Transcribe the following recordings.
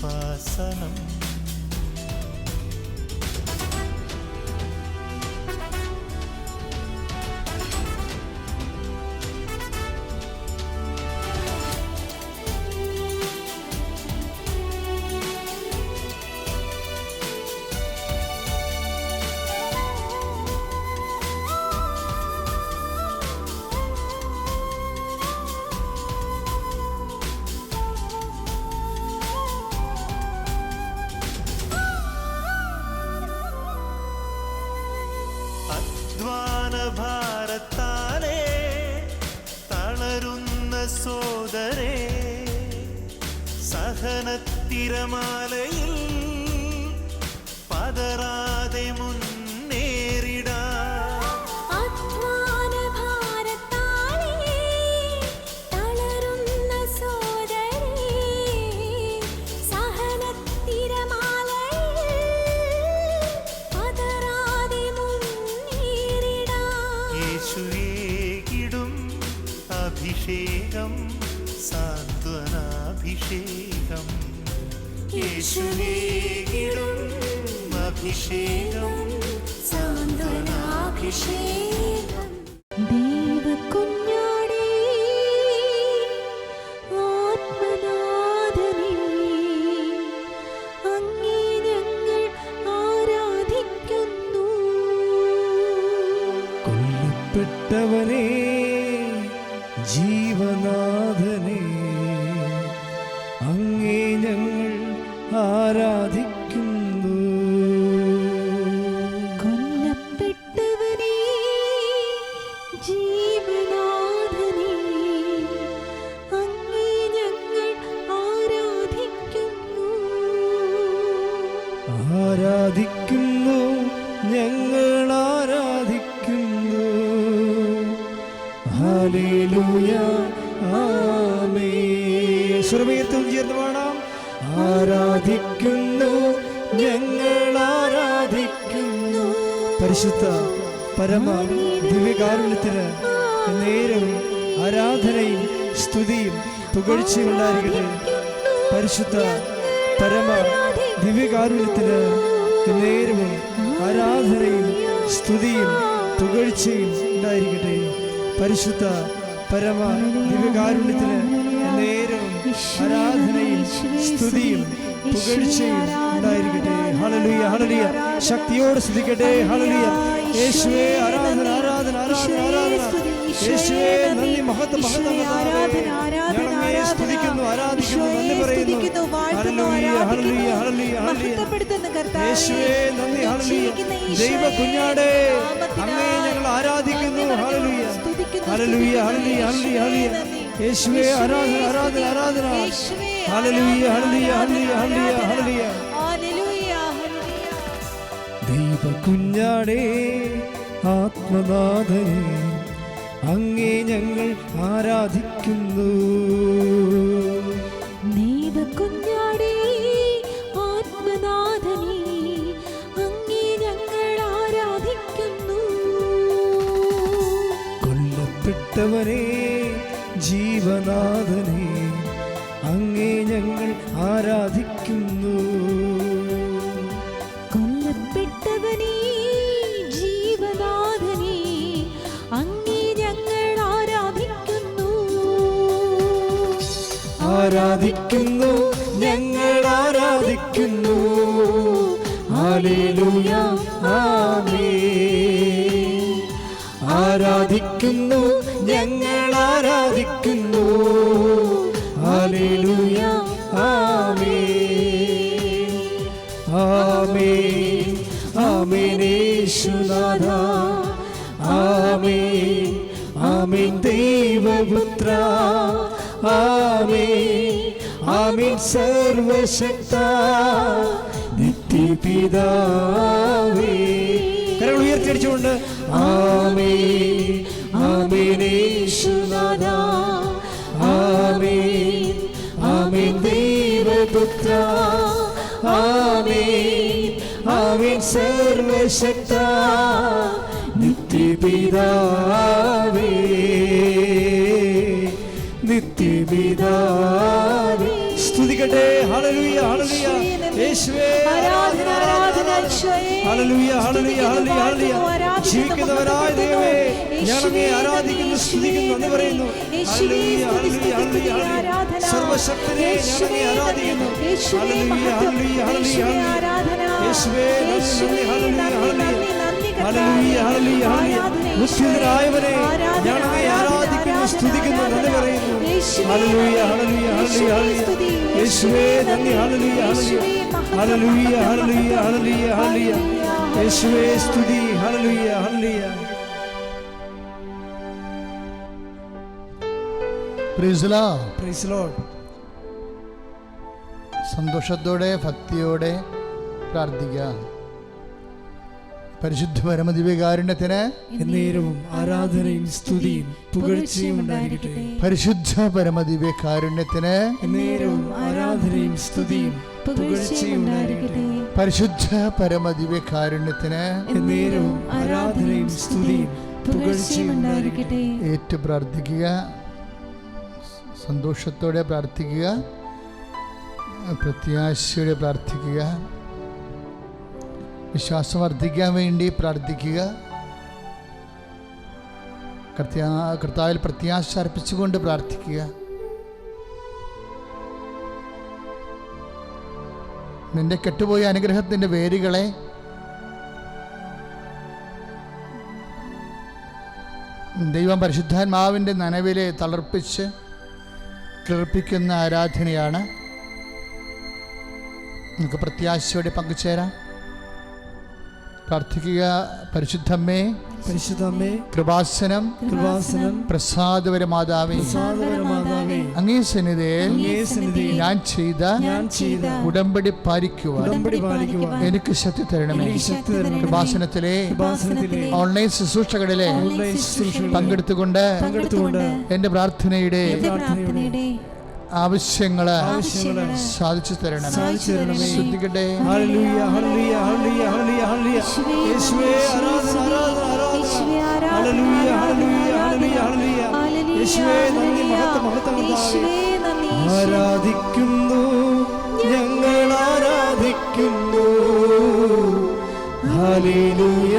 കൃപാസനം പതറാതെ അങ്ങേ ഞങ്ങൾ ആരാധിക്കുന്നു പരമ ദിവ്യകാരുണ്യത്തിന് നേരവും ആരാധനയും സ്തുതിയും പുകഴ്ചയും ഉണ്ടായിരിക്കട്ടെ. ഹളലിയ ഹളലിയ ശക്തിയോട് സ്തുതിക്കട്ടെ. ഹളലിയ യേശുവേ ആരാധന ആരാധന ആരാധന ആരാധന. ദൈവ കുഞ്ഞാടേ അങ്ങയെ ഞങ്ങൾ ആരാധിക്കുന്നു. ഹല്ലേലൂയ. ഹല്ലേലൂയ ഹല്ലേലൂയ ഹല്ലേലൂയ യേശുവേ ആരാധന ആരാധന ആരാധന. ഹല്ലേലൂയ ഹല്ലേലൂയ ഹല്ലേലൂയ. ഹല്ലേലൂയ ഹല്ലേലൂയ. ദൈവ കുഞ്ഞാടേ ആത്മനാഥനെ. അങ്ങേ ഞങ്ങൾ ആരാധിക്കുന്നു. ദൈവകുഞ്ഞാടേ ആത്മനാഥനേ അങ്ങേ ഞങ്ങൾ ആരാധിക്കുന്നു. കൊല്ലപ്പെട്ടവനെ ജീവനാഥനെ അങ്ങേ ഞങ്ങൾ ആരാധിക്കുന്നു. ആരാധിക്കുന്നു ഞങ്ങൾ ആരാധിക്കുന്നു. ഹല്ലേലൂയ ആമേൻ. ആരാധിക്കുന്നു ഞങ്ങൾ ആരാധിക്കുന്നു. ഹല്ലേലൂയ ആമേൻ. ആമേൻ. ആമേൻ യേശുനാഥ. ആമേൻ. ആമേൻ ദൈവപുത്ര. ആമേൻ. ആമേൻ സർവശക്ത നിത്യപിതാവേ. കരങ്ങൾ ഉയർത്തിയടിച്ചുകൊണ്ട് ആമേ ആമേൻ യേശുനാഥ ആമേ ആമേൻ ദൈവപുത്ര ആമേൻ ആമേൻ സർവശക്ത നിത്യപിതാവേ. നിത്യപിതാവേ. സ്തുതിക്കട്ടെ ഹല്ലേലൂയ ഹല്ലേലൂയ. യേശുവേ ആരാധന ആരാധന യേശുവേ. ഹല്ലേലൂയ ഹല്ലേലൂയ ഹല്ലേലൂയ ഹല്ലേലൂയ. ജീവിക്കുന്നവരായ ദൈവമേ ഞാൻ അങ്ങേ ആരാധിക്കുന്നു സ്തുതിക്കുന്നു എന്ന് പറയുന്നു. ഹല്ലേലൂയ ഹല്ലേലൂയ ഹല്ലേലൂയ. ഹല്ലേലൂയ സർവശക്തനെ ഞാൻ അങ്ങേ ആരാധിക്കുന്നു. ഹല്ലേലൂയ ഹല്ലേലൂയ ഹല്ലേലൂയ ഹല്ലേലൂയ. യേശുവേ നന്ദി ഹല്ലേലൂയ. Hallelujah hallelujah hallelujah. ഹല്ലേലൂയ മുഖ്യനായവനെ ഞാൻ അങ്ങേ ആരാധിക്കുന്നു സ്തുതിക്കുന്നു എന്ന് പറയുന്നു. ഹല്ലേലൂയ ഹല്ലേലൂയ ഹല്ലേലൂയ. ഹല്ലേലൂയ യേശുവേ നന്ദി ഹല്ലേലൂയ ഹല്ലേലൂയ ഹല്ലേലൂയ ഹല്ലേലൂയ ഹല്ലേലൂയ ഹല്ലേലൂയ യേശുവേ സ്തുതി ഹല്ലേലൂയ ഹല്ലേലൂയ Praise the Lord. Praise lord സന്തോഷത്തോടെ ഭക്തിയോടെ പ്രാർത്ഥിക്കാം. പരിശുദ്ധ പരമദിവ്യകാരുണ്യത്തിന് എന്നേരവും ആരാധനയും സ്തുതിയും പുകഴ്ചയും ഉണ്ടായിരിക്കട്ടെ. പരിശുദ്ധ പരമദിവ്യകാരുണ്യത്തിന് എന്നേരവും ആരാധനയും സ്തുതിയും പുകഴ്ചയും ഉണ്ടായിരിക്കട്ടെ. പരിശുദ്ധ പരമദിവ്യകാരുണ്യത്തിന് എന്നേരവും ആരാധനയും സ്തുതിയും പുകഴ്ചയും ഉണ്ടായിരിക്കട്ടെ. ഏറ്റു പ്രാർത്ഥിക്കുക. സന്തോഷത്തോടെ പ്രാർത്ഥിക്കുക. പ്രത്യാശയോടെ പ്രാർത്ഥിക്കുക. വിശ്വാസം വർദ്ധിക്കാൻ വേണ്ടി പ്രാർത്ഥിക്കുക. കർത്താ കർത്താവിൽ പ്രത്യാശ അർപ്പിച്ചുകൊണ്ട് പ്രാർത്ഥിക്കുക. നിന്റെ കെട്ടുപോയ അനുഗ്രഹത്തിന്റെ വേരുകളെ ദൈവം പരിശുദ്ധാത്മാവിന്റെ നനവിലെ തളർപ്പിച്ച് കിളിർപ്പിക്കുന്ന ആരാധനയാണ്. നമുക്ക് പ്രത്യാശയോടെ പങ്കുചേരാം. പ്രാർത്ഥിക്കുക പരിശുദ്ധമ്മേ പരിശുദ്ധമ്മേ കൃപാസനം കൃപാസനം പ്രസാദപരമാതാവേ പ്രസാദപരമാതാവേ അങ്ങേ സന്നിധിയിൽ ഞാൻ ചെയ്ത ഉടമ്പടി പാലിക്കുക എനിക്ക് ശക്തി തരണമേ. കൃപാസനത്തിലെ ഓൺലൈൻ ശുശ്രൂഷകളിലെ പങ്കെടുത്തുകൊണ്ട് എന്റെ പ്രാർത്ഥനയുടെ ആവശ്യങ്ങൾ ആവശ്യങ്ങൾ സാധിച്ചു തരണം. ശ്രദ്ധിക്കട്ടെ ആരാധിക്കുന്നു ഞങ്ങൾ ആരാധിക്കുന്നു. ഹല്ലേലൂയ.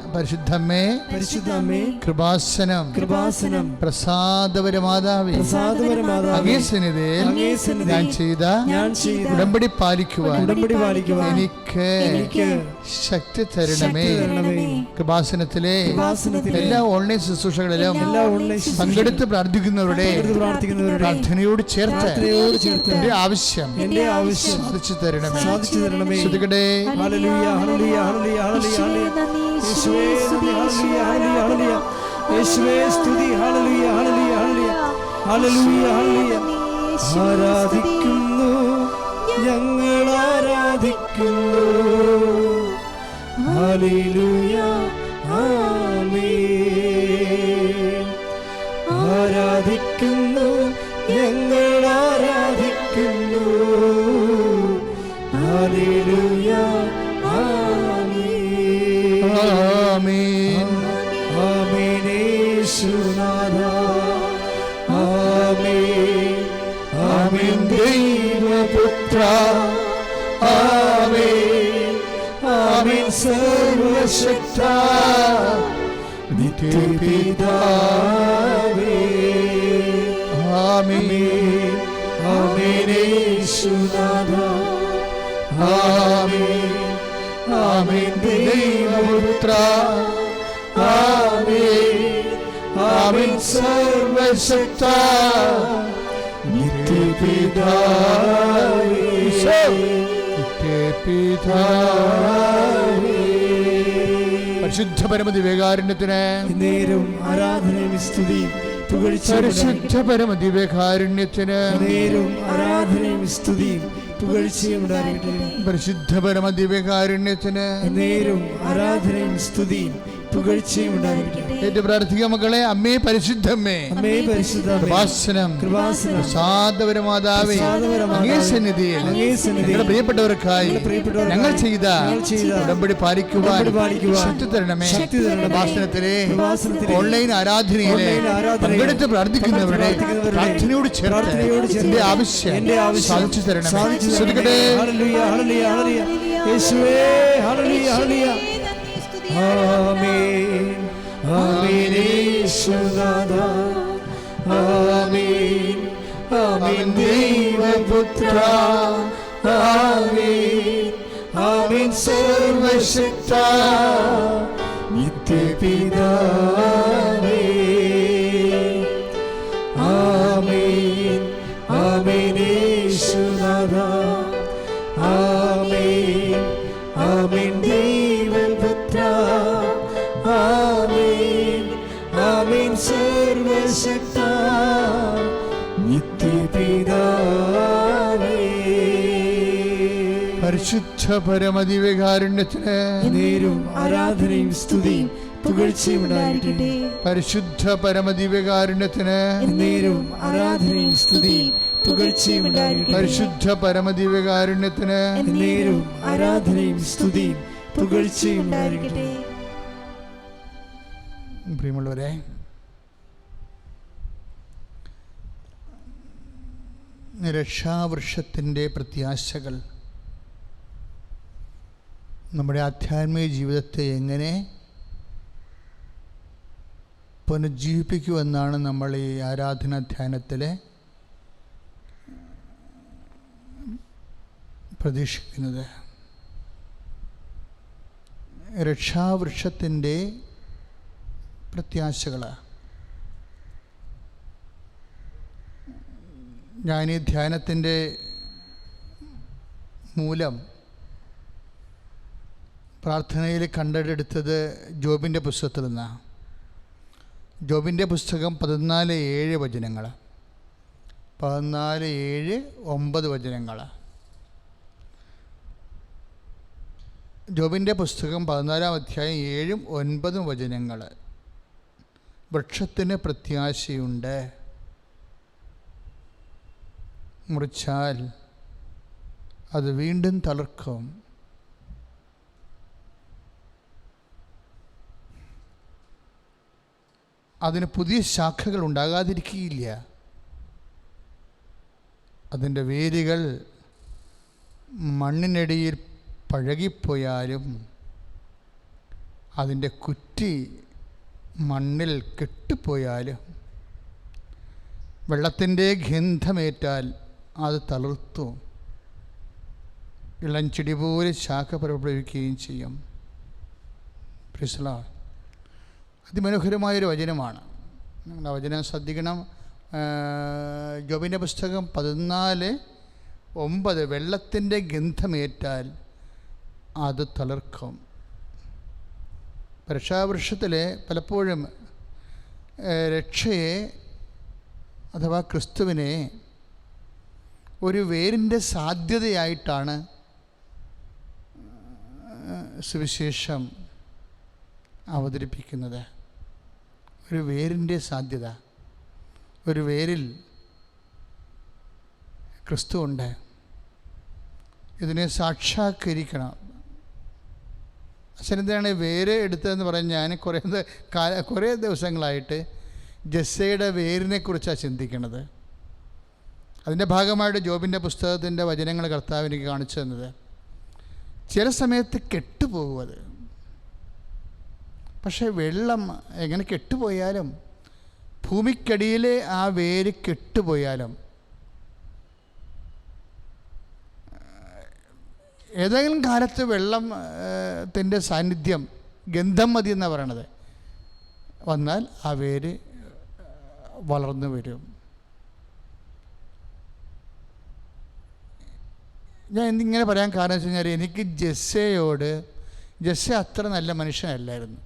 പരിശുദ്ധമ്മേ പരിശുദ്ധമ്മേ കൃപാസനം കൃപാസനം പ്രസാദപര മാതാവേ അങ്ങേ സന്നിധിയിൽ അങ്ങേ സന്നിധിയിൽ ഞാൻ ചെയ്ത ഞാൻ ചെയ്ത ഉടമ്പടി പാലിക്കുവാൻ ഉടമ്പടി പാലിക്കുവാൻ എനിക്ക് എനിക്ക് ശക്തി തരണമേ. കൃപാസനത്തിലെ എല്ലാ ഓൺലൈൻ ശുശ്രൂഷകളിലും എല്ലാ ഓൺലൈൻ ശുശ്രൂഷ- പങ്കെടുത്ത് പ്രാർത്ഥിക്കുന്നവരുടെ പ്രാർത്ഥനയോട് ചേർത്ത് എന്റെ ആവശ്യം എന്റെ ആവശ്യം സാധിച്ചു തരണമേ. സാധിച്ചു തരണമേ. ശ്രദ്ധിക്കട്ടെ ഹല്ലേലൂയ ഹല്ലേലൂയ ഹല്ലേലൂയ ഹല്ലേലൂയ. ആരാധിക്കുന്നു ഞങ്ങൾ ആരാധിക്കുന്നു. ആരാധിക്കുന്നു ഞങ്ങൾ ആരാധിക്കുന്നു. ഹല്ലേലൂയ ആമേൻ. ആമേൻ. യേശുനാഥ ആമേൻ. ആമേൻ. ദൈവപുത്ര. ആമേൻ. ആമേൻ. സർവശക്ത. നിത്യപിതാവേ. ആമേൻ. ആമേൻ. യേശുനാഥ ആമേൻ. ആമേൻ. ദൈവപുത്ര. ആമേൻ. ആമേൻ. സർവശക്ത പരിശുദ്ധ പരമതി വേകാരുണ്യത്തിന് നേരും ആരാധനയും സ്തുതിയും പുകഴ്ചയും പരിശുദ്ധ പരമതി വേകാരുണ്യത്തിന് നേരും ആരാധനയും സ്തുതിയും പരിശുദ്ധ പരമതി വിവേകാരുണ്യത്തിന് നേരും ആരാധനയും സ്തുതിയും പുകഴ്ചയും ഉണ്ടാകട്ടെ. ഏറ്റു പ്രാർത്ഥിക്കുക മക്കളെ അമ്മേ പരിശുദ്ധമ്മേ. അമ്മേ പരിശുദ്ധ കൃപാസനം. കൃപാസനം. പ്രസാദപരമാതാവേ പ്രസാദപരമാതാവേ, അങ്ങേ സന്നിധിയിൽ. ഞങ്ങളുടെ പ്രിയപ്പെട്ടവർക്കായി ഞങ്ങൾ ചെയ്ത ഉടമ്പടി പാലിക്കുവാൻ ശക്തി തരണമേ. ശക്തി തരണമേ. കൃപാസനത്തിലെ ഓൺലൈൻ ആരാധനയിലെ പങ്കെടുത്ത് പ്രാർത്ഥിക്കുന്നവരുടെ പ്രാർത്ഥനയോട് ചേർത്ത് എന്റെ ആവശ്യം എന്റെ സാധിച്ചു തരണമേ. ശ്രദ്ധിക്കട്ടെ. Hallelujah, hallelujah. ആമീൻ. ആമേൻ ദൈവപുത്ര ആമീൻ ആമീൻ സർവശക്ത നിത്യപിതാവേ ആമീൻ ആമേൻ ആമേൻ സർവശക്ത നിത്യപിതാവേ. പരിശുദ്ധ പരമതി വിവേകാരുണ്യത്തിന് നേരും ആരാധനയും സ്തുതിയും പുകഴ്ചയും പരിശുദ്ധ പരമതി വിവേകാരുണ്യത്തിന് നേരും ആരാധനയും സ്തുതിയും പുകഴ്ചയും പരിശുദ്ധ പരമതി വിവേകാരുണ്യത്തിന് നേരും ആരാധനയും സ്തുതിയും പുകഴ്ചയും ഉണ്ടാകട്ടെ പ്രിയമുള്ളവരെ രക്ഷാവൃക്ഷത്തിന്റെ പ്രത്യാശകൾ നമ്മുടെ ആധ്യാത്മിക ജീവിതത്തെ എങ്ങനെ പുനജ്ജീവിപ്പിക്കുമെന്നാണ് നമ്മൾ ഈ ആരാധനാധ്യാനത്തിലെ പ്രതീക്ഷിക്കുന്നത്. രക്ഷാവൃക്ഷത്തിന്റെ പ്രത്യാശകൾ ഞാൻ ഈ ധ്യാനത്തിന്റെ മൂലം പ്രാർത്ഥനയിൽ കണ്ടെടുത്തത് ജോബിന്റെ പുസ്തകത്തിൽ നിന്നാണ് ജോബിന്റെ പുസ്തകം പതിനാല് ഏഴ് വചനങ്ങൾ പതിനാല് ഏഴ് ഒമ്പത് വചനങ്ങൾ ജോബിന്റെ പുസ്തകം പതിനാലാം അധ്യായം ഏഴും ഒൻപതും വചനങ്ങൾ വൃക്ഷത്തിന് പ്രത്യാശയുണ്ട്. മുറിച്ചാൽ അത് വീണ്ടും തളർക്കും. അതിന് പുതിയ ശാഖകൾ ഉണ്ടാകാതിരിക്കുകയില്ല. അതിന്റെ വേരുകൾ മണ്ണിനടിയിൽ പഴകിപ്പോയാലും അതിന്റെ കുറ്റി മണ്ണിൽ കെട്ടിപ്പോയാലും വെള്ളത്തിന്റെ ഗന്ധമേറ്റാൽ അത് തളിർത്തു. ഇളം ചെടി പോലെ ശാഖ പുറപ്പെടുവിക്കുകയും ചെയ്യും. പ്രിസ്ല അതിമനോഹരമായൊരു വചനമാണ്. നിങ്ങൾ ആ വചനം ശ്രദ്ധിക്കണം. ജോബിന്റെ പുസ്തകം പതിനാല് ഒമ്പത് വെള്ളത്തിന്റെ ഗന്ധമേറ്റാൽ അത് തളിർക്കും. രക്ഷാവൃക്ഷത്തിൽ പലപ്പോഴും രക്ഷയെ അഥവാ ക്രിസ്തുവിനെ ഒരു വേരിന്റെ സാധ്യതയായിട്ടാണ് സുവിശേഷം അവതരിപ്പിക്കുന്നത്. ഒരു വേരിന്റെ സാധ്യത. ഒരു വേരിൽ ക്രിസ്തു ഉണ്ട് ഇതിനെ സാക്ഷാത്കരിക്കണം. അച്ഛനെന്താണ് വേര് എടുത്തതെന്ന് പറഞ്ഞ് ഞാൻ കുറേ കുറേ ദിവസങ്ങളായിട്ട് ജസ്സയുടെ വേരിനെക്കുറിച്ചാണ് ചിന്തിക്കുന്നത്. അതിന്റെ ഭാഗമായിട്ട് ജോബിന്റെ പുസ്തകത്തിന്റെ വചനങ്ങൾ കർത്താവ് എനിക്ക് കാണിച്ചു തന്നത്. ചില സമയത്ത് കെട്ടുപോകും അത്. പക്ഷേ വെള്ളം എങ്ങനെ കെട്ടുപോയാലും ഭൂമിക്കടിയിലെ ആ വേര് കെട്ടുപോയാലും ഏതെങ്കിലും കാലത്ത് വെള്ളം ത്തിന്റെ സാന്നിധ്യം ഗന്ധം മതി എന്നാണ് പറയണത്. വന്നാൽ ആ വേര് വളർന്നു വരും. ഞാൻ എന്തിങ്ങനെ പറയാൻ കാരണം വെച്ച് കഴിഞ്ഞാൽ എനിക്ക് ജെസ്സയോട് ജെസ്സ അത്ര നല്ല മനുഷ്യനല്ലായിരുന്നു.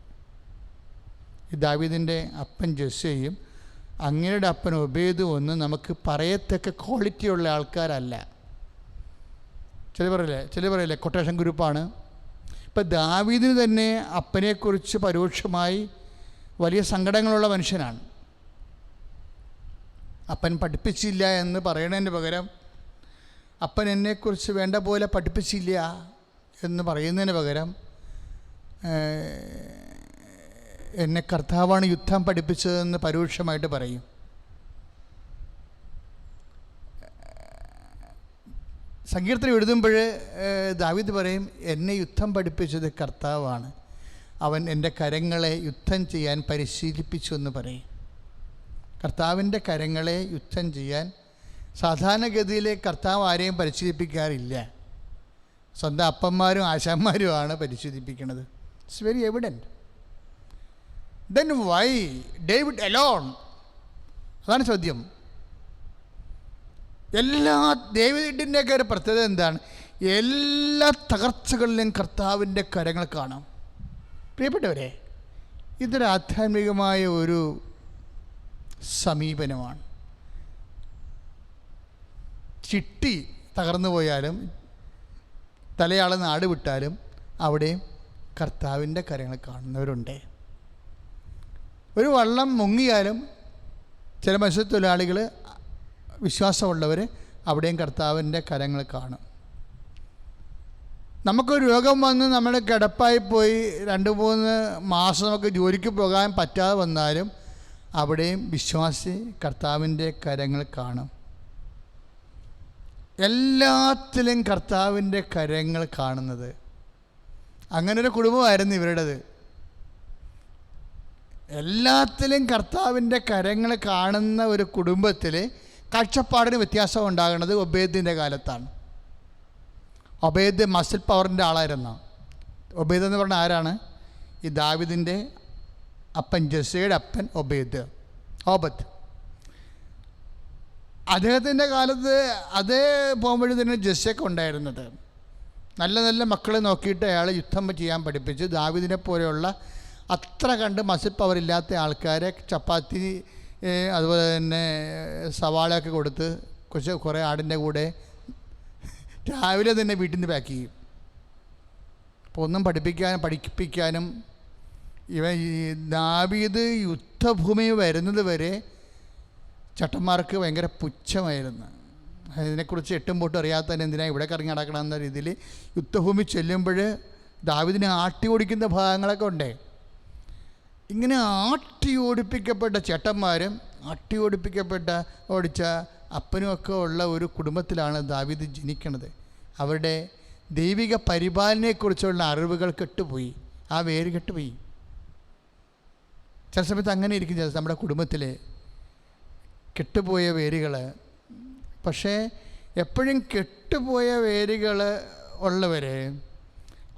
ഈ ദാവീദിന്റെ അപ്പൻ ജെസ്സയും അങ്ങയുടെ അപ്പൻ ഒബേദും ഒന്നും നമുക്ക് പറയത്തക്ക ക്വാളിറ്റിയുള്ള ആൾക്കാരല്ല. ചില പറയില്ലേ ചില പറയില്ലേ കൊട്ടേഷൻ ഗ്രൂപ്പാണ് ഇപ്പം ദാവീദിന് തന്നെ അപ്പനെക്കുറിച്ച് പരോക്ഷമായി വലിയ സങ്കടങ്ങളുള്ള മനുഷ്യനാണ്. അപ്പൻ പഠിപ്പിച്ചില്ല എന്ന് പറയണതിന് പകരം അപ്പൻ എന്നെക്കുറിച്ച് വേണ്ട പോലെ പഠിപ്പിച്ചില്ല എന്ന് പറയുന്നതിന് പകരം എന്നെ കർത്താവാണ് യുദ്ധം പഠിപ്പിച്ചതെന്ന് പരോക്ഷമായിട്ട് പറയും. സങ്കീർത്തനം എഴുതുമ്പോൾ ദാവിദ് പറയും എന്നെ യുദ്ധം പഠിപ്പിച്ചത് കർത്താവാണ്. അവൻ എന്റെ കരങ്ങളെ യുദ്ധം ചെയ്യാൻ പരിശീലിപ്പിച്ചു എന്ന് പറയും. കർത്താവിന്റെ കരങ്ങളെ യുദ്ധം ചെയ്യാൻ സാധാരണഗതിയിൽ കർത്താവ് ആരെയും പരിശീലിപ്പിക്കാറില്ല. സ്വന്തം അപ്പന്മാരും ആശാന്മാരുമാണ് പരിശീലിപ്പിക്കുന്നത് it's very evident then why David alone അതാണ് ചോദ്യം. എല്ലാ ഡേവിഡിന്റെയൊക്കെ ഒരു പ്രത്യേകത എന്താണ്? എല്ലാ തകർച്ചകളിലും കർത്താവിന്റെ കരങ്ങൾ കാണാം. പ്രിയപ്പെട്ടവരെ ഇതൊരു ആധ്യാത്മികമായ ഒരു സമീപനമാണ്. ചിട്ടി തകർന്നു പോയാലും തലയാളെ നാട് വിട്ടാലും അവിടെയും കർത്താവിന്റെ കാര്യങ്ങൾ കാണുന്നവരുണ്ട്. ഒരു വള്ളം മുങ്ങിയാലും ചില മത്സ്യത്തൊഴിലാളികൾ വിശ്വാസമുള്ളവർ അവിടെയും കർത്താവിന്റെ കരങ്ങൾ കാണും. നമുക്കൊരു രോഗം വന്ന് നമ്മൾ കിടപ്പായി പോയി രണ്ട് മൂന്ന് മാസം നമുക്ക് ജോലിക്ക് പോകാൻ പറ്റാതെ വന്നാലും അവിടെയും വിശ്വാസി കർത്താവിന്റെ കരങ്ങൾ കാണും. എല്ലാത്തിലും കർത്താവിന്റെ കരങ്ങൾ കാണുന്നത്. അങ്ങനെ ഒരു കുടുംബമായിരുന്നു ഇവരുടേത്. എല്ലാത്തിലും കർത്താവിന്റെ കരങ്ങൾ കാണുന്ന ഒരു കുടുംബത്തിൽ കാഴ്ചപ്പാടിന് വ്യത്യാസം ഉണ്ടാകുന്നത് ഒബേദിന്റെ കാലത്താണ്. ഒബേദ് മസിൽ പവറിന്റെ ആളായിരുന്നു. ഒബേദ് എന്ന് പറഞ്ഞാൽ ആരാണ്? ഈ ദാവിദിന്റെ അപ്പൻ ജസയുടെ അപ്പൻ ഒബേദ്. ഓബത്ത് അദ്ദേഹത്തിന്റെ കാലത്ത് അതേ പോകുമ്പോഴും തന്നെ ജസ്സൊക്കെ ഉണ്ടായിരുന്നത്. നല്ല നല്ല മക്കളെ നോക്കിയിട്ട് അയാൾ യുദ്ധം ചെയ്യാൻ പഠിപ്പിച്ച് ദാവിദിനെ പോലെയുള്ള അത്ര കണ്ട് മസിൽ പവർ ഇല്ലാത്ത ആൾക്കാരെ ചപ്പാത്തി അതുപോലെ തന്നെ സവാളയൊക്കെ കൊടുത്ത് കുറച്ച് കുറേ ആടിന്റെ കൂടെ രാവിലെ തന്നെ വീട്ടിൽ നിന്ന് പാക്ക് ചെയ്യും. അപ്പോൾ ഒന്നും പഠിപ്പിക്കാനും പഠിപ്പിക്കാനും ഇവ ഈ ദാവീദ് യുദ്ധഭൂമി വരുന്നത് വരെ ചട്ടന്മാർക്ക് ഭയങ്കര പുച്ഛമായിരുന്നു. ഇതിനെക്കുറിച്ച് എട്ടും പൊട്ടും അറിയാത്ത എന്തിനാണ് ഇവിടെ കറങ്ങി നടക്കണം എന്ന രീതിയിൽ യുദ്ധഭൂമി ചെല്ലുമ്പോൾ ദാവിദിനെ ആട്ടി ഓടിക്കുന്ന ഭാഗങ്ങളൊക്കെ ഉണ്ടേ. ഇങ്ങനെ ആട്ടി ഓടിപ്പിക്കപ്പെട്ട ചേട്ടന്മാരും ആട്ടി ഓടിപ്പിക്കപ്പെട്ട ഓടിച്ച അപ്പനുമൊക്കെ ഉള്ള ഒരു കുടുംബത്തിലാണ് ദാവിദ് ജനിക്കണത്. അവരുടെ ദൈവിക പരിപാലനയെക്കുറിച്ചുള്ള അറിവുകൾ കെട്ടുപോയി. ആ വേര് കെട്ടുപോയി. ചില സമയത്ത് അങ്ങനെ ഇരിക്കും നമ്മുടെ കുടുംബത്തിൽ കെട്ടുപോയ വേരുകൾ പക്ഷേ എപ്പോഴും കെട്ടുപോയ വേരുകൾ ഉള്ളവർ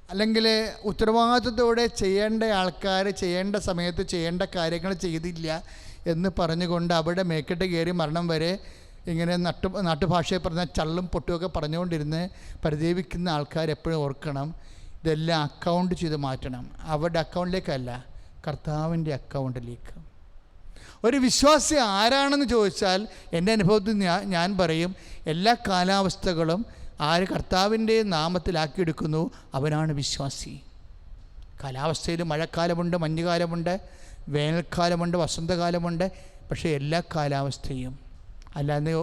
അല്ലെങ്കിൽ ഉത്തരവാദിത്വത്തോടെ ചെയ്യേണ്ട ആൾക്കാർ ചെയ്യേണ്ട സമയത്ത് ചെയ്യേണ്ട കാര്യങ്ങൾ ചെയ്തില്ല എന്ന് പറഞ്ഞുകൊണ്ട് അവിടെ മേക്കെട്ട് കയറി മരണം വരെ ഇങ്ങനെ നട്ടു നാട്ടുഭാഷയെ പറഞ്ഞ ചള്ളും പൊട്ടുമൊക്കെ പറഞ്ഞുകൊണ്ടിരുന്ന് പരിദേവിക്കുന്ന ആൾക്കാർ എപ്പോഴും ഓർക്കണം ഇതെല്ലാം അക്കൗണ്ട് ചെയ്ത് മാറ്റണം. അവരുടെ അക്കൗണ്ടിലേക്കല്ല കർത്താവിന്റെ അക്കൗണ്ടിലേക്ക് ഒരു വിശ്വാസി ആരാണെന്ന് ചോദിച്ചാൽ എന്റെ അനുഭവത്തിൽ ഞാൻ ഞാൻ പറയും എല്ലാ കാലാവസ്ഥകളും ആര് കർത്താവിന്റെ നാമത്തിലാക്കിയെടുക്കുന്നു അവനാണ് വിശ്വാസി. കാലാവസ്ഥയിൽ മഴക്കാലമുണ്ട് മഞ്ഞുകാലമുണ്ട് വേനൽക്കാലമുണ്ട് വസന്തകാലമുണ്ട് പക്ഷേ എല്ലാ കാലാവസ്ഥയും. അല്ലാതെ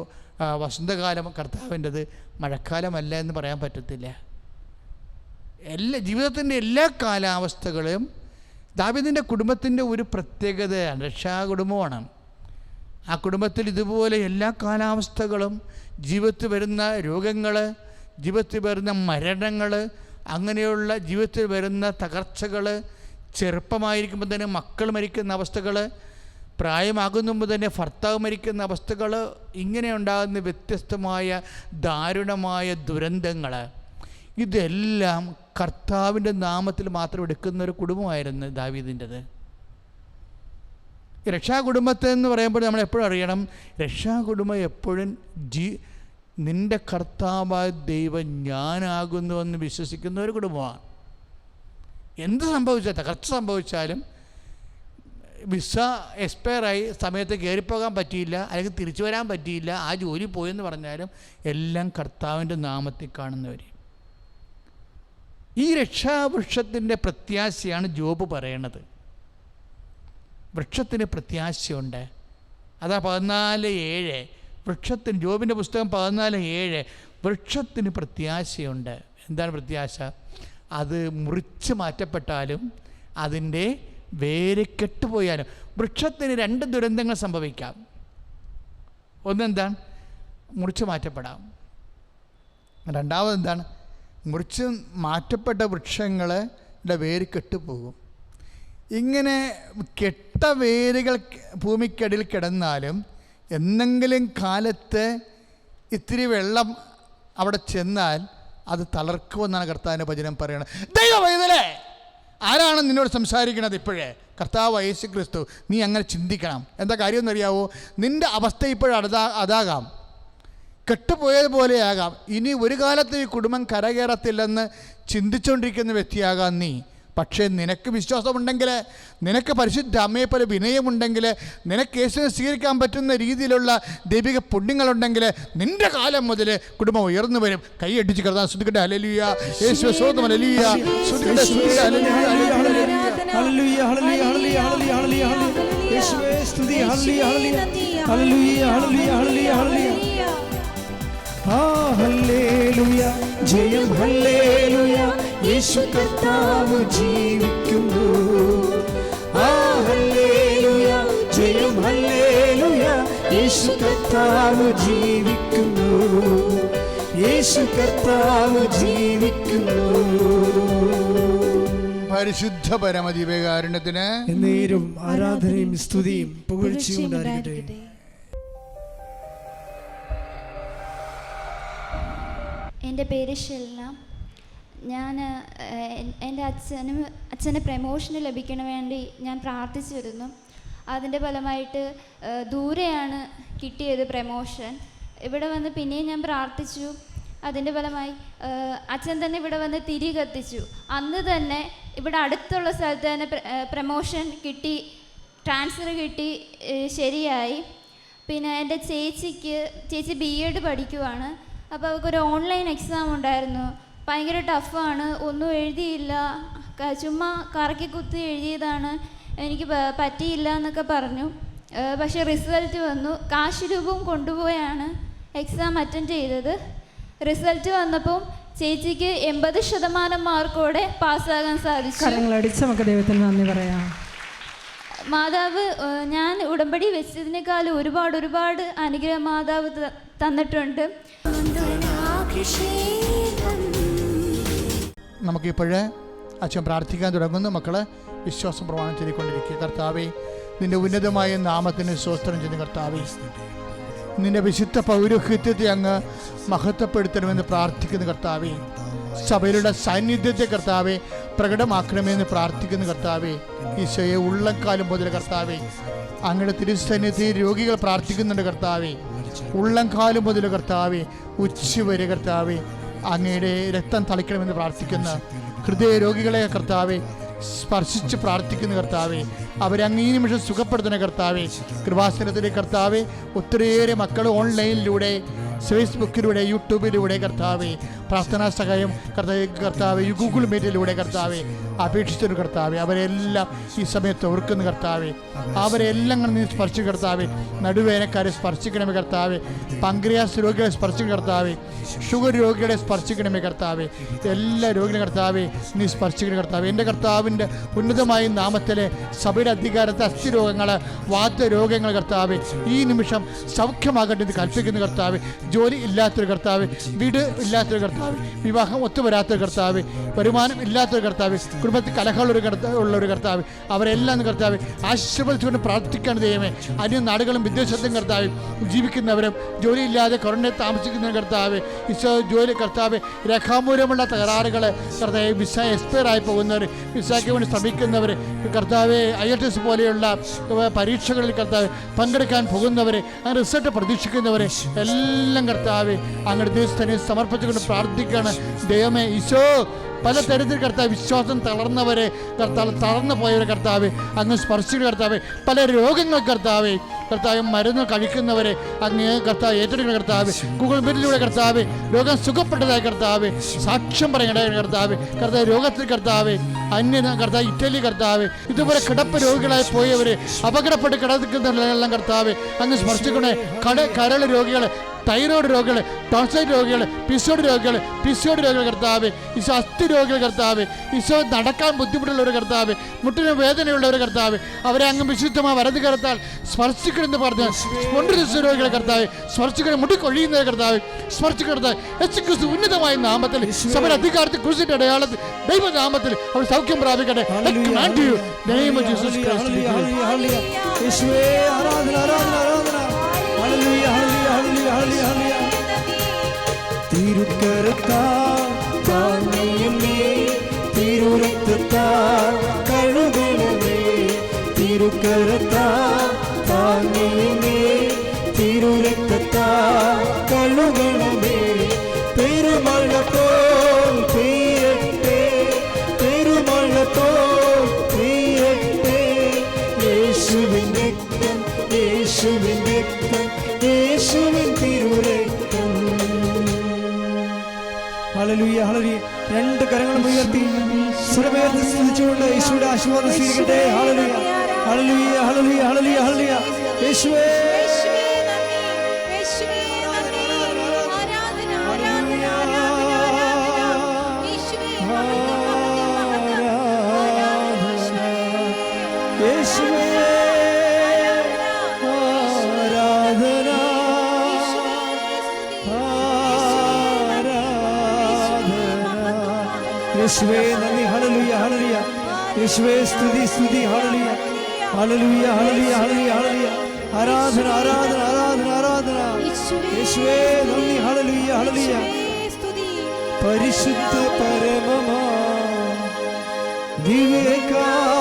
വസന്തകാലം കർത്താവിന്റെത് മഴക്കാലമല്ല എന്ന് പറയാൻ പറ്റത്തില്ല. എല്ലാ ജീവിതത്തിന്റെ എല്ലാ കാലാവസ്ഥകളും ദാവിദിന്റെ കുടുംബത്തിന്റെ ഒരു പ്രത്യേകതയാണ് രക്ഷാകുടുംബമാണ്. ആ കുടുംബത്തിൽ ഇതുപോലെ എല്ലാ കാലാവസ്ഥകളും ജീവിതത്തിൽ വരുന്ന രോഗങ്ങൾ ജീവിതത്തിൽ വരുന്ന മരണങ്ങൾ അങ്ങനെയുള്ള ജീവിതത്തിൽ വരുന്ന തകർച്ചകൾ ചെറുപ്പമായിരിക്കുമ്പോൾ തന്നെ മക്കൾ മരിക്കുന്ന അവസ്ഥകൾ പ്രായമാകുന്നുമ്പോൾ തന്നെ ഭർത്താവ് മരിക്കുന്ന അവസ്ഥകൾ ഇങ്ങനെ ഉണ്ടാകുന്ന വ്യത്യസ്തമായ ദാരുണമായ ദുരന്തങ്ങൾ ഇതെല്ലാം കർത്താവിന്റെ നാമത്തിൽ മാത്രം എടുക്കുന്ന ഒരു കുടുംബമായിരുന്നു ദാവീദിന്റെത്. രക്ഷാകുടുംബത്തെ എന്ന് പറയുമ്പോൾ നമ്മൾ എപ്പോഴും അറിയണം രക്ഷാകുടുംബം എപ്പോഴും ജീ നിന്റെ കർത്താവായ ദൈവം ഞാനാകുന്നുവെന്ന് വിശ്വസിക്കുന്ന ഒരു കുടുംബമാണ്. എന്ത് സംഭവിച്ചാൽ തകർച്ച സംഭവിച്ചാലും വിസ എക്സ്പയറായി സമയത്ത് കയറിപ്പോകാൻ പറ്റിയില്ല അല്ലെങ്കിൽ തിരിച്ചു വരാൻ പറ്റിയില്ല ആ ജോലി പോയെന്ന് പറഞ്ഞാലും എല്ലാം കർത്താവിന്റെ നാമത്തിൽ കാണുന്നവർ ഈ രക്ഷാവൃക്ഷത്തിന്റെ പ്രത്യാശയാണ് ജോബ് പറയണത്. വൃക്ഷത്തിന് പ്രത്യാശയുണ്ട്. അതാ പതിനാല് ഏഴ്. വൃക്ഷത്തിന് ജോബിന്റെ പുസ്തകം പതിനാല് ഏഴ്. വൃക്ഷത്തിന് പ്രത്യാശയുണ്ട്. എന്താണ് പ്രത്യാശ? അത് മുറിച്ച് മാറ്റപ്പെട്ടാലും അതിന്റെ വേര് കെട്ടുപോയാലും. വൃക്ഷത്തിന് രണ്ട് ദുരന്തങ്ങൾ സംഭവിക്കാം. ഒന്നെന്താണ്? മുറിച്ച് മാറ്റപ്പെടാം. രണ്ടാമത് എന്താണ് മുറിച്ച് മാറ്റപ്പെട്ട വൃക്ഷങ്ങളുടെ വേര് കെട്ടുപോകും. ഇങ്ങനെ കെട്ട വേരുകൾ ഭൂമിക്കടിയിൽ കിടന്നാലും എന്തെങ്കിലും കാലത്ത് ഇത്തിരി വെള്ളം അവിടെ ചെന്നാൽ അത് തളർക്കുമെന്നാണ് കർത്താവിന്റെ ഭജനം പറയുന്നത്. ദൈവം ഇതിലേ ആരാണ് നിന്നോട് സംസാരിക്കുന്നത് ഇപ്പോഴേ? കർത്താവ് യേശു ക്രിസ്തു നീ അങ്ങനെ ചിന്തിക്കണം. എന്താ കാര്യമെന്നറിയാവോ? നിന്റെ അവസ്ഥ ഇപ്പോഴും അതാ അതാകാം. കെട്ടുപോയതുപോലെയാകാം. ഇനി ഒരു കാലത്ത് ഈ കുടുംബം കരകയറത്തില്ലെന്ന് ചിന്തിച്ചുകൊണ്ടിരിക്കുന്ന വ്യക്തിയാകാം നീ. പക്ഷേ നിനക്ക് വിശ്വാസമുണ്ടെങ്കിൽ നിനക്ക് പരിശുദ്ധ അമ്മയെ പോലെ വിനയമുണ്ടെങ്കിൽ നിനക്ക് യേശുവിനെ സ്വീകരിക്കാൻ പറ്റുന്ന രീതിയിലുള്ള ദൈവിക പുണ്യങ്ങളുണ്ടെങ്കിൽ നിന്റെ കാലം മുതൽ കുടുംബം ഉയർന്നു വരും. കൈയടിച്ച് കിടന്നാൽ ശ്രദ്ധിക്കട്ടെ അലലിയ യേശു അലലിയ ജയം ഹല്ലേലൂയ. യേശു കർത്താവ് ജീവിക്കുന്നു. ആ ഹല്ലേലൂയ. ജയം ഹല്ലേലൂയ. യേശു കർത്താവ് ജീവിക്കുന്നു. യേശു കർത്താവ് ജീവിക്കുന്നു. പരിശുദ്ധ എന്നേരും ആരാധനയും സ്തുതിയും പുകഴ്ചയും ഉണ്ടായിരിക്കട്ടെ. എന്റെ പേര് ഷെൽന. ഞാൻ എന്റെ അച്ഛനും അച്ഛന് പ്രമോഷന് ലഭിക്കണ വേണ്ടി ഞാൻ പ്രാർത്ഥിച്ചിരുന്നു. അതിന്റെ ഫലമായിട്ട് ദൂരെയാണ് കിട്ടിയത് പ്രമോഷൻ ഇവിടെ വന്ന് പിന്നെയും ഞാൻ പ്രാർത്ഥിച്ചു. അതിന്റെ ഫലമായി അച്ഛൻ തന്നെ ഇവിടെ വന്ന് തിരി കത്തിച്ചു. അന്ന് തന്നെ ഇവിടെ അടുത്തുള്ള സ്ഥലത്ത് തന്നെ പ്രമോഷൻ കിട്ടി ട്രാൻസ്ഫർ കിട്ടി ശരിയായി. പിന്നെ എന്റെ ചേച്ചിക്ക് ചേച്ചി ബി എഡ് പഠിക്കുവാണ്. അപ്പോൾ അവൾക്കൊരു ഓൺലൈൻ എക്സാം ഉണ്ടായിരുന്നു. ഭയങ്കര ടഫാണ് ഒന്നും എഴുതിയില്ല. ചുമ്മാ കറക്കി കുത്തി എഴുതിയതാണ്. എനിക്ക് പറ്റിയില്ല എന്നൊക്കെ പറഞ്ഞു. പക്ഷെ റിസൾട്ട് വന്നു. കാശ് രൂപവും കൊണ്ടുപോയാണ് എക്സാം അറ്റൻഡ് ചെയ്തത്. റിസൾട്ട് വന്നപ്പം ചേച്ചിക്ക് എൺപത് ശതമാനം മാർക്കോടെ പാസ്സാകാൻ സാധിച്ചു. ദൈവത്തിന് നന്ദി പറയാം. മാതാവ് ഞാൻ ഉടമ്പടി വെച്ചതിനേക്കാൾ ഒരുപാട് ഒരുപാട് അനുഗ്രഹം മാതാവ് തന്നിട്ടുണ്ട്. നമുക്കിപ്പോഴേ അച്ഛൻ പ്രാർത്ഥിക്കാൻ തുടങ്ങുന്നു. മക്കൾ വിശ്വാസം പ്രമാണം ചൊല്ലിക്കൊണ്ടിരിക്കുക. കർത്താവെ നിന്റെ ഉന്നതമായ നാമത്തിന് സ്വസ്ത്രം ചെയ്യുന്ന കർത്താവെ. നിന്റെ വിശുദ്ധ പൗരോഹിത്യത്തെ അങ്ങ് മഹത്വപ്പെടുത്തണമെന്ന് പ്രാർത്ഥിക്കുന്ന കർത്താവെ. സഭയിലുള്ള സാന്നിധ്യത്തെ കർത്താവെ പ്രകടമാക്കണമെന്ന് പ്രാർത്ഥിക്കുന്ന കർത്താവെ. ഈശോയെ ഉള്ളക്കാലം മുതൽ കർത്താവെ അങ്ങയുടെ തിരുസന്നിധി രോഗികൾ പ്രാർത്ഥിക്കുന്നുണ്ട് കർത്താവെ. ഉള്ളംകാലം മുതൽ കർത്താവെ ഉച്ചവരെ കർത്താവെ അങ്ങയുടെ രക്തം തളിക്കണമെന്ന് പ്രാർത്ഥിക്കുന്ന ഹൃദയ രോഗികളെ കർത്താവെ സ്പർശിച്ച് പ്രാർത്ഥിക്കുന്ന കർത്താവെ അവരങ്ങീ നിമിഷം സുഖപ്പെടുത്തുന്ന കർത്താവെ കൃപാസനത്തിലെ കർത്താവെ ഒത്തിരിയേറെ മക്കൾ ഓൺലൈനിലൂടെ ഫേസ്ബുക്കിലൂടെ യൂട്യൂബിലൂടെ കർത്താവെ പ്രാർത്ഥനാ സഹായം കർത്താവ് കർത്താവ് ഈ ഗൂഗിൾ മീറ്റിലൂടെ കർത്താവെ അപേക്ഷിച്ചൊരു കർത്താവെ അവരെല്ലാം ഈ സമയത്ത് ഓർക്കുന്ന കർത്താവെ. അവരെല്ലാം നീ സ്പർശിക്കും കർത്താവെ നടുവേനക്കാരെ സ്പർശിക്കണമേ കർത്താവെ പങ്ക്രിയാസ് രോഗികളെ സ്പർശിക്കും കർത്താവെ ഷുഗർ രോഗികളെ സ്പർശിക്കണമേ കർത്താവെ എല്ലാ രോഗികളും കർത്താവെ നീ സ്പർശിക്കണം കർത്താവെ. എന്റെ കർത്താവിന്റെ ഉന്നതമായ നാമത്തിലെ സഭയുടെ അധികാരത്തെ അസ്ഥിരോഗങ്ങൾ വാത്ത രോഗങ്ങൾ കർത്താവെ ഈ നിമിഷം സൗഖ്യമാകട്ടെ എന്ന് കൽപ്പിക്കുന്ന കർത്താവ്. ജോലി ഇല്ലാത്തൊരു കർത്താവ് വീട് ഇല്ലാത്തൊരു കർത്താവ് വിവാഹം ഒത്തുവരാത്തൊരു കർത്താവ് വരുമാനം ഇല്ലാത്തൊരു കർത്താവ് കുടുംബത്തിൽ കലഹമുള്ളൊരു കർത്താവ് ഉള്ളൊരു കർത്താവ് അവരെല്ലാം കർത്താവ് ആശീർവദിച്ചുകൊണ്ട് പ്രാർത്ഥിക്കാൻ ദൈവമേ. അന്യ നാടുകളും വിദേശത്തും കർത്താവ് ജീവിക്കുന്നവരും ജോലിയില്ലാതെ കൊറോണയിൽ താമസിക്കുന്ന കർത്താവ് ഈശോ ജോലി കർത്താവ് രേഖാമൂലമുള്ള തകരാറുകൾ കർത്താവ് വിസ എക്സ്പയർ ആയി പോകുന്നവർ വിസയ്ക്ക് വേണ്ടി ശ്രമിക്കുന്നവർ കർത്താവ് ഐ എൽ ടി എസ് പോലെയുള്ള പരീക്ഷകളിൽ കർത്താവ് പങ്കെടുക്കാൻ പോകുന്നവർ അങ്ങനെ റിസൾട്ട് പ്രതീക്ഷിക്കുന്നവർ എല്ലാം കർത്താവ് അങ്ങയുടെ ദിവസത്തിനെ സമർപ്പിച്ചുകൊണ്ട് പ്രാർത്ഥിക്കുകയാണ്. ദൈവമേ ഈശോ പല തരത്തിൽ കർത്താവ് വിശ്വാസം തളർന്നവരെ കർത്താവ് തളർന്നു പോയവരെ കർത്താവ് അങ്ങ് സ്പർശിക്കുന്ന കർത്താവ് പല രോഗങ്ങൾ കർത്താവ് കർത്താവ് മരുന്ന് കഴിക്കുന്നവരെ അങ്ങ് കർത്താവ് ഏറ്റെടുക്കുന്ന കർത്താവ് ഗൂഗിൾ മീറ്റിലൂടെ കർത്താവ് രോഗം സുഖപ്പെട്ടതായ കർത്താവ് സാക്ഷ്യം പറയേണ്ട കർത്താവ് കർത്താവ് രോഗത്തിൽ കർത്താവ് അന്യ കർത്താവ് ഇറ്റലി കർത്താവ് ഇതുപോലെ കിടപ്പ് രോഗികളായി പോയവർ അപകടപ്പെട്ട് കിടക്കുന്നവരെല്ലാം കർത്താവ് അങ്ങ് സ്പർശിക്കണേ കട കരൾ രോഗികൾ തൈറോയ്ഡ് രോഗികൾ ടോൺസൈറ്റ് രോഗികൾ പിസോഡ് രോഗികൾ പിസോഡ് രോഗികൾ കർത്താവ് ഈശോ അസ്ഥി രോഗികൾ കർത്താവ് ഈശോ നടക്കാൻ ബുദ്ധിമുട്ടുള്ള ഒരു കർത്താവ് മുട്ടിന് വേദനയുള്ള ഒരു കർത്താവ് അവരെ അങ്ങ് വിശുദ്ധമായി വരത് കർത്താൽ സ്പർശിക്കണമെന്ന് പറഞ്ഞ് സ്പോണ്ടിലിസ് രോഗികളെ കർത്താവ് സ്പർശിക്കണം മുടി കൊഴിയുന്ന കർത്താവ് സ്പർശിക്കുന്ന കർത്താവ് യേശു ക്രിസ്തു ഉന്നതമായ നാമത്തിൽ സഭ അധികാരത്തിൽ കുറിച്ചിട്ട് അടയാളത്തിൽ ദൈവനാമത്തിൽ അവർ സൗഖ്യം പ്രാപിക്കട്ടെ. ആരാധന ആരാധന ആരാധന. ഹല്ലേലൂയ, ഹല്ലേലൂയ, ഹല്ലേലൂയ, ഹല്ലേലൂയ. തിരുക്കരത്താൽ താങ്ങിയെന്നേ, തിരുരക്തത്താൽ കഴുകണമേ. രണ്ട് കരങ്ങളും ഉയർത്തി. സ്ഥിതിച്ചുകൊണ്ട് സ്തുതിച്ചുകൊണ്ട് യേശുവിന്റെ ആശീർവാദം സ്വീകരിക്കട്ടെ. ഹല്ലേലൂയ ഹല്ലേലൂയ ഹല്ലേലൂയ ഹല്ലേലൂയ യേശുവേ യേശുവേ. യേശുവേ നന്ദി. ഹല്ലേലൂയ ഹളലിയ യേശുവേ സ്തുതി സ്തുതി. ഹല്ലേലൂയ. ഹല്ലേലൂയ ഹളലിയ ഹളലിയ ഹളലിയ ആരാധന ആരാധന ആരാധന ആരാധന. യേശുവേ നന്ദി. ഹല്ലേലൂയ ഹളലിയ പരിശുദ്ധ പരമമാ. ദിവ്യകാരുണ്യമേ